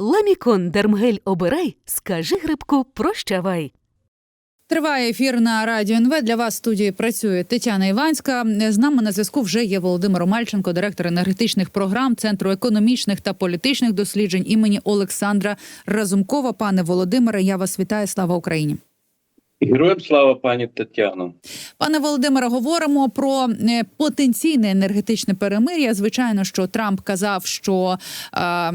Ламікон Дермгель обирай, скажи грибку прощавай. Триває ефір на радіо НВ. Для вас в студії працює Тетяна Іванська. З нами на зв'язку вже є Володимир Омельченко, директор енергетичних програм Центру економічних та політичних досліджень імені Олександра Разумкова. Пане Володимире, я вас вітаю. Слава Україні. Героям слава пані Тетяно. Пане Володимире, говоримо про е, потенційне енергетичне перемир'я. Звичайно, що Трамп казав, що, е,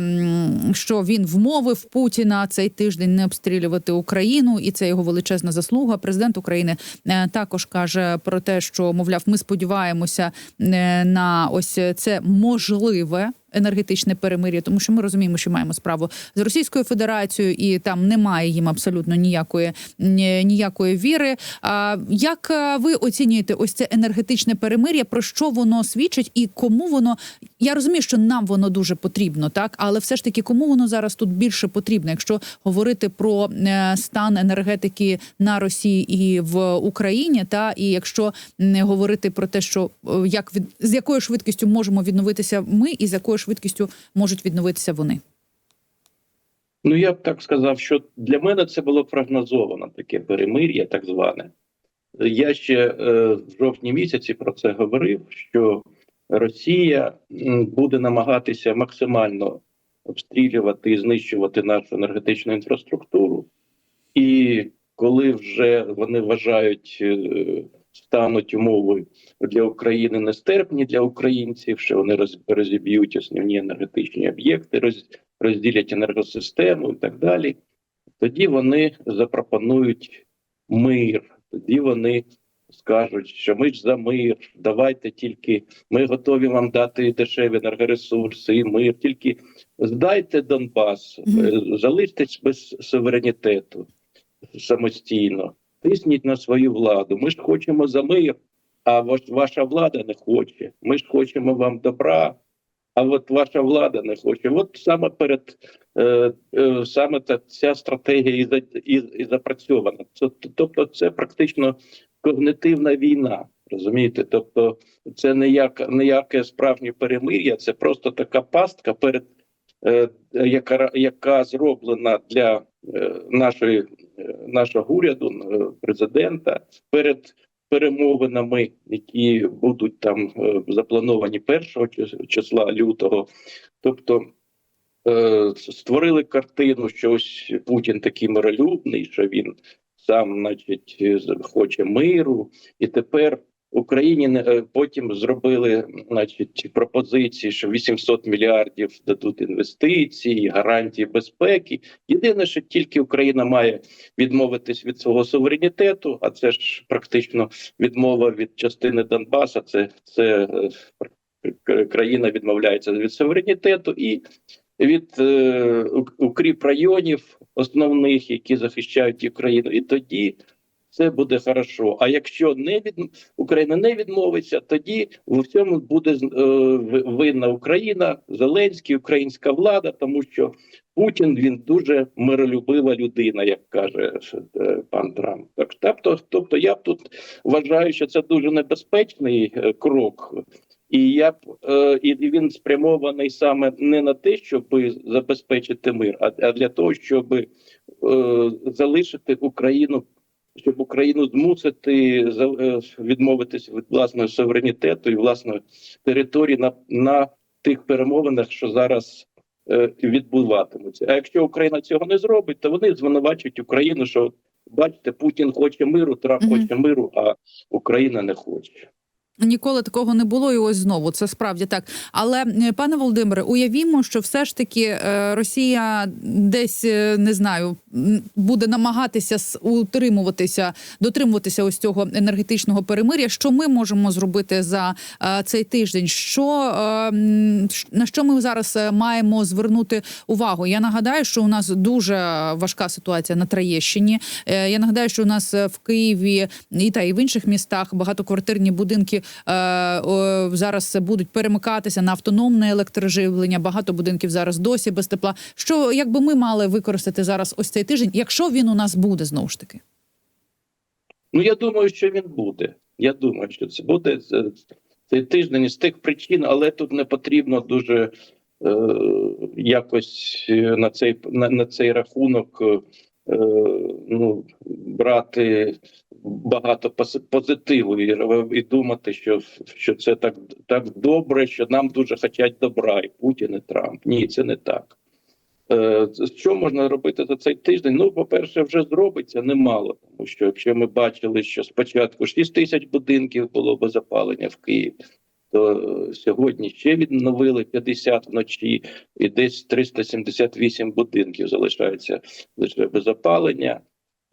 що він вмовив Путіна цей тиждень не обстрілювати Україну, і це його величезна заслуга. Президент України е, також каже про те, що мовляв, ми сподіваємося е, на ось це можливе. Енергетичне перемир'я, тому що ми розуміємо, що маємо справу з Російською Федерацією, і там немає їм абсолютно ніякої ні- ніякої віри. А як е, ви оцінюєте ось це енергетичне перемир'я? Про що воно свідчить і кому воно? Я розумію, що нам воно дуже потрібно, так але все ж таки, кому воно зараз тут більше потрібно, якщо говорити про е, стан енергетики на Росії і в Україні, та і якщо не говорити про те, що е, як від з якою швидкістю можемо відновитися ми, і з якою швидкістю можуть відновитися вони. Ну я б так сказав, що для мене це було прогнозовано таке перемир'я, так зване. Я ще е, в жовтні місяці про це говорив, що Росія буде намагатися максимально обстрілювати і знищувати нашу енергетичну інфраструктуру. І коли вже вони вважають, е, стануть умови для України нестерпні для українців, що вони роз- розіб'ють основні енергетичні об'єкти, роз, розділять енергосистему і так далі, тоді вони запропонують мир. Тоді вони скажуть, що ми ж за мир, давайте тільки ми готові вам дати дешеві енергоресурси і мир. Тільки здайте Донбас, е, залиштесь без суверенітету самостійно, тисніть на свою владу. Ми ж хочемо за мир, а ваша влада не хоче. Ми ж хочемо вам добра. А от ваша влада не хоче. От саме перед е, е, саме та ця стратегія і, за- і, і запрацьована. Тобто, це практично когнитивна війна. Розумієте? Тобто, це не як ніяке справжнє перемир'я, це просто така пастка перед е, яка, яка зроблена для нашої е, нашого уряду, е, президента перед перемовинами, які будуть там е, заплановані 1 числа лютого. Тобто е, створили картину, що ось Путін такий миролюбний, що він сам, значить, е, хоче миру, і тепер. Україні е, потім зробили, значить, пропозиції, що 800 мільярдів дадуть інвестицій, гарантії безпеки. Єдине, що тільки Україна має відмовитись від свого суверенітету, а це ж практично відмова від частини Донбаса. Це, це е, країна відмовляється від суверенітету і від е, укріп районів основних, які захищають Україну, і тоді. Це буде хорошо. А якщо не від Україна не відмовиться, тоді в всьому буде е, винна Україна, Зеленський, українська влада, тому що Путін він дуже миролюбива людина, як каже е, пан Трамп. Так, тобто, тобто я б тут вважаю, що це дуже небезпечний е, крок. І я б е, і він спрямований саме не на те, щоб забезпечити мир, а, для того, щоб залишити Україну, щоб Україну змусити е, від власного суверенітету і власної території на, на тих перемовинах, що зараз е, відбуватимуться. А якщо Україна цього не зробить, то вони звинувачують Україну, що бачите, Путін хоче миру, Трамп Мгм. хоче миру, а Україна не хоче. Ніколи такого не було, і ось знову це справді так. Але е, пане Володимире, уявімо, що все ж таки е, Росія десь е, не знаю, буде намагатися утримуватися, дотримуватися ось цього енергетичного перемир'я. Що ми можемо зробити за цей тиждень? Що на що ми зараз маємо звернути увагу? Я нагадаю, що у нас дуже важка ситуація на Троєщині. Я нагадаю, що у нас в Києві і та і в інших містах багатоквартирні будинки зараз будуть перемикатися на автономне електроживлення. Багато будинків зараз досі без тепла. Що якби ми мали використати зараз ось цей тиждень, якщо він у нас буде знову ж таки? Ну я думаю, що він буде. Я думаю, що це буде цей тиждень з тих причин, але тут не потрібно дуже е, якось е, на цей на, на цей рахунок е, е, ну, брати багато пози- позитиву і, і думати, що, що це так, так добре, що нам дуже хочуть добра, і Путін, і Трамп. Ні, це не так. Е, Що можна робити за цей тиждень? Ну, по-перше, вже зробиться немало, тому що якщо ми бачили, що спочатку 6 тисяч будинків було без опалення в Києві, то е, сьогодні ще відновили 50 вночі, і десь 378 будинків залишаються лише без опалення.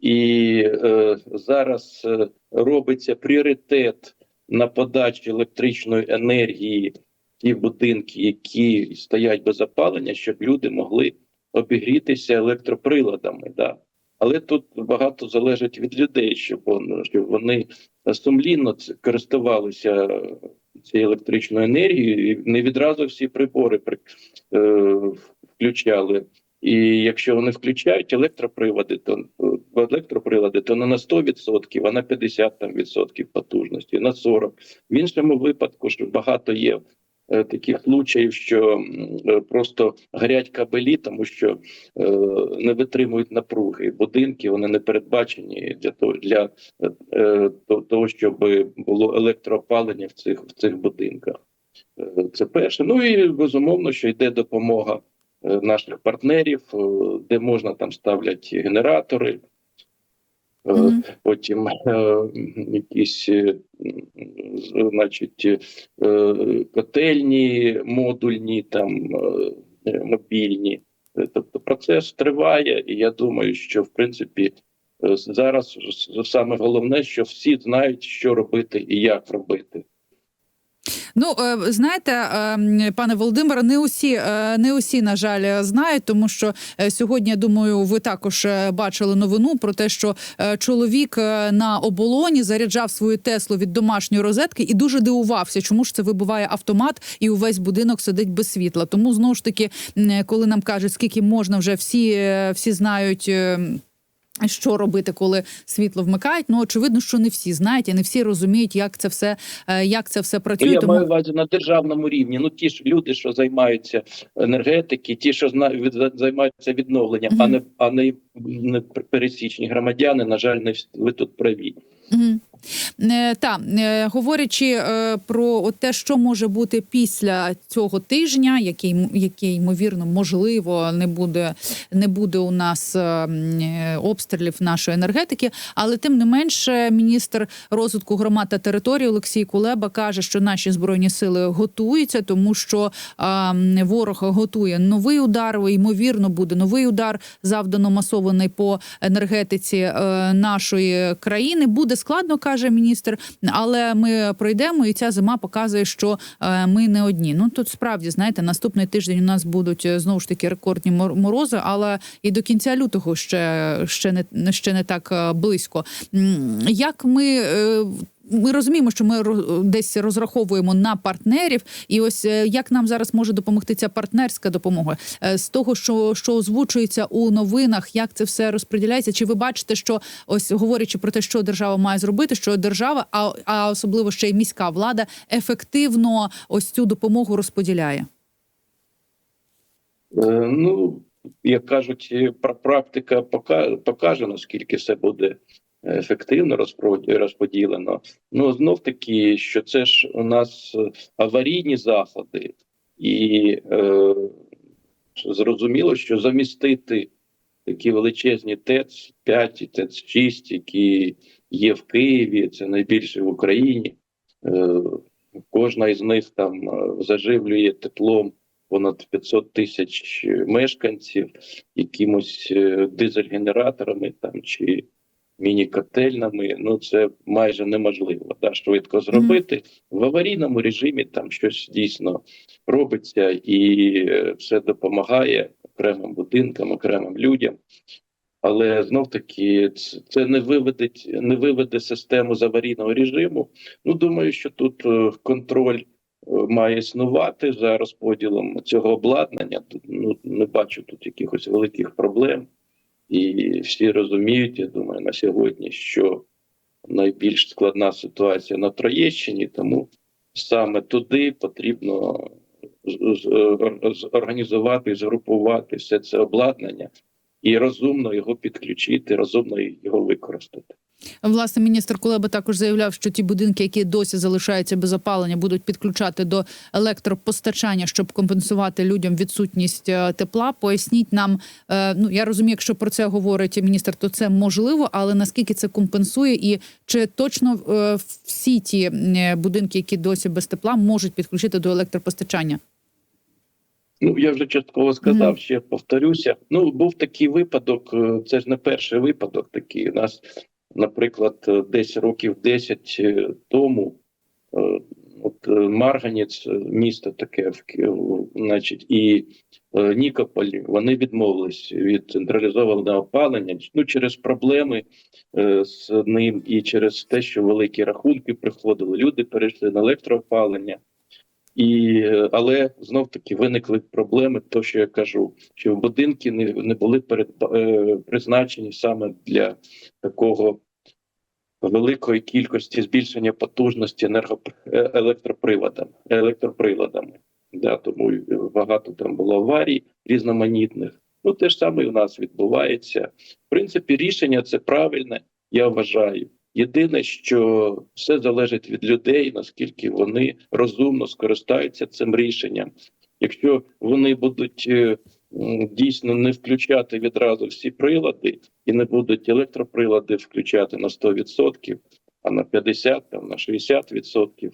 І е, зараз е, робиться пріоритет на подачі електричної енергії ті будинки, які стоять без опалення, щоб люди могли обігрітися електроприладами. Да. Але тут багато залежить від людей, щоб вони сумлінно користувалися цією електричною енергією, і не відразу всі прибори при, е, включали. І якщо вони включають електроприводи, то е, електроприлади, то не на 100%, а на 50% там, відсотків потужності, на 40%. В іншому випадку ж багато є е, таких случаїв, що е, просто горять кабелі, тому що е, не витримують напруги. Будинки вони не передбачені для того, для е, е, того, щоб було електроопалення в цих в цих будинках. Е, Це перше. Ну і безумовно, що йде допомога наших партнерів, е, де можна там ставлять генератори. Е, Мгм. Потім е, якісь, е, значить, е, котельні модульні, там е, мобільні. Е, Тобто процес триває, і я думаю, що в принципі е, зараз саме головне, що всі знають, що робити і як робити. Ну е, знаєте, е, пане Володимире, не усі, е, не усі, на жаль, знають, тому що сьогодні, я думаю, ви також бачили новину про те, що чоловік на оболоні заряджав свою Теслу від домашньої розетки і дуже дивувався, чому ж це вибиває автомат і увесь будинок сидить без світла. Тому знову ж таки, коли нам кажуть, скільки можна вже всі, всі знають. Що робити, коли світло вмикають? Ну очевидно, що не всі знають і не всі розуміють, як це все, е, як це все працює. я Тому маю увазі на державному рівні. Ну ті ж люди, що займаються енергетики, ті, що займаються відновленням, Мгм. а не а не, пересічні громадяни. На жаль, не ви тут праві. Угу. Е, та е, говорячи е, про те, що може бути після цього тижня, який який ймовірно можливо не буде не буде у нас е, е, обстрілів нашої енергетики, але тим не менше, міністр розвитку громад та територій Олексій Кулеба каже, що наші збройні сили готуються, тому що ворог готує новий удар. Ймовірно, буде новий удар завдано масований по енергетиці е, нашої країни. Буде складно, каже міністр, але ми пройдемо, і ця зима показує, що е, ми не одні. Ну тут справді знаєте, наступний тиждень у нас будуть е, знову ж таки рекордні мор- морози, але і до кінця лютого ще, ще не ще не так е, близько. Як ми. Ми розуміємо, що ми десь розраховуємо на партнерів, і ось е, як нам зараз може допомогти ця партнерська допомога Е, з того, що, що озвучується у новинах, як це все розподіляється? Чи ви бачите, що ось говорячи про те, що держава має зробити, що держава, а, а особливо ще й міська влада, ефективно ось цю допомогу розподіляє? Е, Ну, як кажуть, практика пока- покаже, наскільки все буде ефективно розподілено. Ну, знов таки, що це ж у нас е, аварійні заходи, і е, зрозуміло, що замістити такі величезні ТЕЦ 5 і ТЕЦ 6, які є в Києві, це найбільше в Україні. Е, Кожна із них там е, заживлює теплом понад 500 тисяч мешканців, якимось е, дизель-генераторами там чи міні-котельнами. Ну це майже неможливо да, швидко зробити. В аварійному режимі там щось дійсно робиться, і е, все допомагає окремим будинкам, окремим людям. Але знов таки це не виведе, не виведе систему з аварійного режиму. Ну думаю, що тут е, контроль е, має існувати за розподілом цього обладнання. Ну не бачу тут якихось великих проблем, і всі розуміють, я думаю, на сьогодні, що найбільш складна ситуація на Троєщині, тому саме туди потрібно організувати і згрупувати все це обладнання і розумно його підключити, розумно його використати. Власне, міністр Кулеба також заявляв, що ті будинки, які досі залишаються без опалення, будуть підключати до електропостачання, щоб компенсувати людям відсутність е, тепла. Поясніть нам, е, ну я розумію, якщо про це говорить міністр, то це можливо, але наскільки це компенсує, і чи точно е, всі ті будинки, які досі без тепла, можуть підключити до електропостачання? Ну я вже частково сказав, ще повторюся. Ну був такий випадок. е, Це ж не перший випадок. Такий у нас, наприклад, е, десь років 10 е, тому. От Марганець, місто таке в значить, і Нікополь, вони відмовились від централізованого опалення ну через проблеми з ним і через те, що великі рахунки приходили. Люди перейшли на електроопалення. І, але знов таки виникли проблеми, то що я кажу, що будинки не, не були перед, е, призначені саме для такого великої кількості збільшення потужності енерго, е, електроприладами. Да, тому багато там було аварій різноманітних. Ну, те ж саме і у нас відбувається. В принципі, рішення це правильне, я вважаю. Єдине, що все залежить від людей, наскільки вони розумно скористаються цим рішенням. Якщо вони будуть е, дійсно не включати відразу всі прилади і не будуть електроприлади включати на 100%, а на 50%, там, на 60%,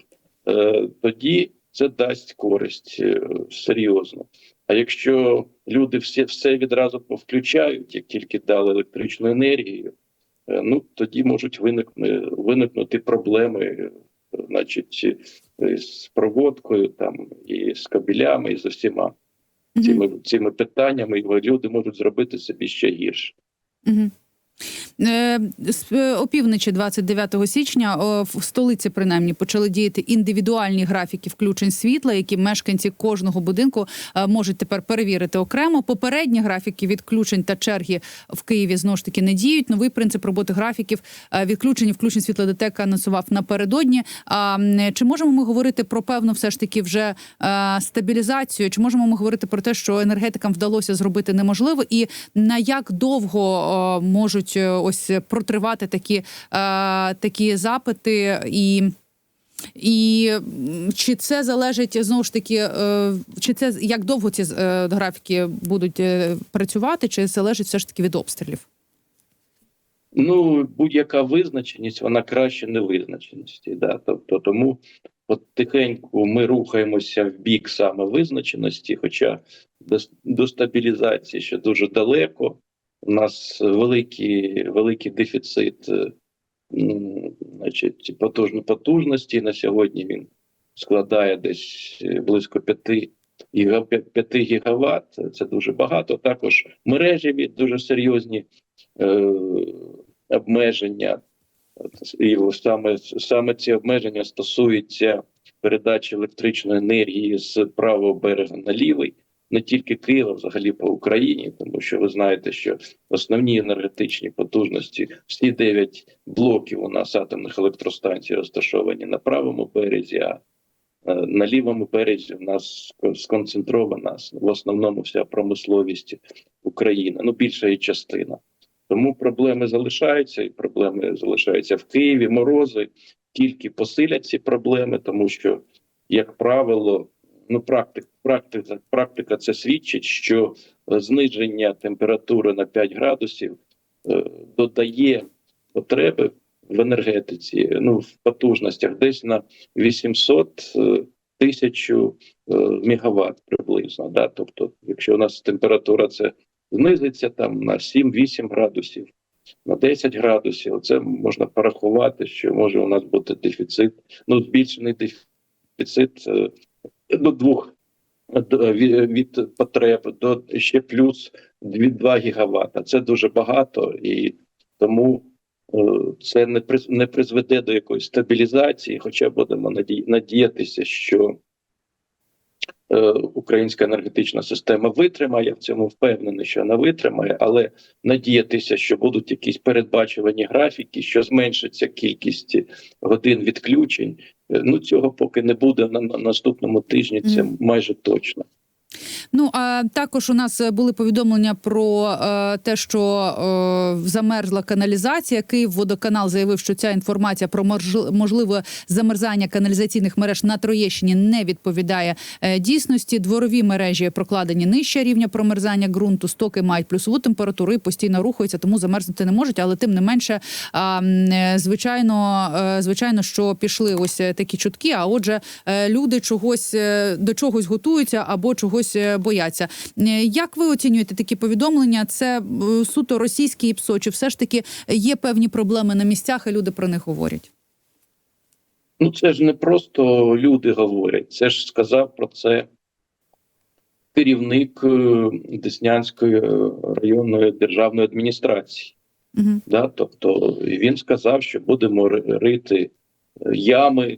е, тоді це дасть користь е, серйозно. А якщо люди всі все відразу повключають, як тільки дали електричну енергію, ну тоді можуть виникнути, виникнути проблеми, е, значить, е, з проводкою, там і з кабелями, і з усіма цими, цими питаннями, і люди можуть зробити собі ще гірше. Угу. Е, з е, опівночі 29 січня в столиці принаймні почали діяти індивідуальні графіки включень світла, які мешканці кожного будинку е, можуть тепер перевірити окремо. Попередні графіки відключень та черги в Києві знову ж таки не діють. Новий принцип роботи графіків відключень і включень світла ДТЕК анонсував напередодні. А чи можемо ми говорити про певну все ж таки вже стабілізацію? Чи можемо ми говорити про те, що енергетикам вдалося зробити неможливо, і на як довго можуть ось протривати такі, е, такі запити і. І чи це залежить знову ж таки, е, чи це як довго ці е, графіки будуть е, працювати, чи залежить все ж таки від обстрілів? Ну, будь-яка визначеність, вона краще невизначеності. Да? Тобто, тому от тихенько ми рухаємося в бік саме визначеності, хоча до, до стабілізації ще дуже далеко. У нас великий, великий дефіцит е, значить, потужно, потужності. На сьогодні він складає десь е, близько 5 гіга- 5 гігават. Це дуже багато. Також мережеві дуже серйозні е, обмеження. І саме, саме ці обмеження стосуються передачі електричної енергії з правого берега на лівий, не тільки Києва, взагалі по Україні, тому що ви знаєте, що основні енергетичні потужності, всі дев'ять блоків у нас атомних електростанцій розташовані на правому березі, а е, на лівому березі у нас сконцентрована в основному вся промисловість України, ну більша її частина. Тому проблеми залишаються, і проблеми залишаються в Києві. Морози тільки посилять ці проблеми, тому що, як правило, ну практик, практика, практика це свідчить, що е, зниження температури на 5 градусів е, додає потреби в енергетиці, ну в потужностях десь на 800 е, тисячу е, мегаватт приблизно. Да? Тобто, якщо у нас температура це знизиться там на 7-8 градусів, на 10 градусів. Це можна порахувати, що може у нас бути дефіцит, ну збільшений дефіцит е, до двох від, від потреб до ще плюс 2 гігавата. Це дуже багато і тому. е, Це не не призведе до якоїсь стабілізації, хоча будемо наді- надіятися, що е, українська енергетична система витримає. В цьому впевнений, що вона витримає, але надіятися, що будуть якісь передбачувані графіки, що зменшиться кількість годин відключень, Е, Ну цього поки не буде на, на наступному тижні. Це майже точно. Ну а також у нас е, були повідомлення про е, те, що е, замерзла каналізація. Київводоканал заявив, що ця інформація про можливе замерзання каналізаційних мереж на Троєщині не відповідає дійсності. Дворові мережі прокладені нижче рівня промерзання ґрунту. Стоки мають плюсову температуру і постійно рухаються, тому замерзнути не можуть. Але тим не менше, звичайно, звичайно, що пішли ось такі чутки. А отже, люди чогось до чогось готуються або чогось бояться. Е, Як ви оцінюєте такі повідомлення? Це е, суто російські ПСО, чи все ж таки є певні проблеми на місцях, і люди про них говорять? Ну це ж не просто люди говорять. Це ж сказав про це керівник е, Деснянської районної державної адміністрації. Угу. Да? Тобто він сказав, що будемо рити ями,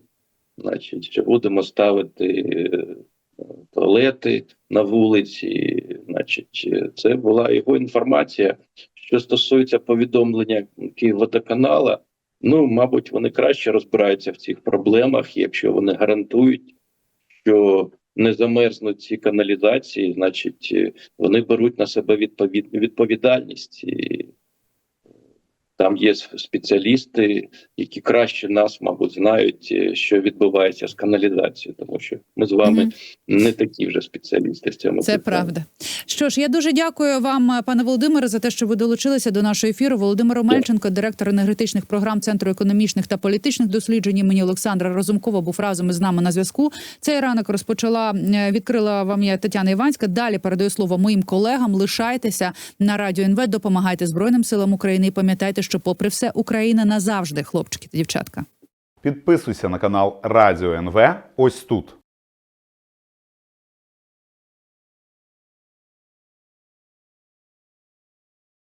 значить, що будемо ставити туалети на вулиці. Значить, це була його інформація. Що стосується повідомлення Київводоканала, ну, мабуть, вони краще розбираються в цих проблемах, якщо вони гарантують, що не замерзнуть ці каналізації, значить, е, вони беруть на себе відповід... відповідальність. Там є спеціалісти, які краще нас, мабуть, знають, е, що відбувається з каналізацією, тому що ми з вами Мгм. не такі вже спеціалісти в цьому. Це правда. Що ж, я дуже дякую вам, пане Володимире, за те, що ви долучилися до нашого ефіру. Володимир Омельченко, директор енергетичних програм Центру економічних та політичних досліджень імені Олександра Розумкова, був разом із нами на зв'язку. Цей ранок розпочала е, відкрила вам я Тетяна Іванська. Далі передаю слово моїм колегам. Лишайтеся на радіо НВ, допомагайте Збройним силам України і пам'ятайте, що, попри все, Україна назавжди, хлопчики та дівчатка. Підписуйся на канал Радіо НВ ось тут.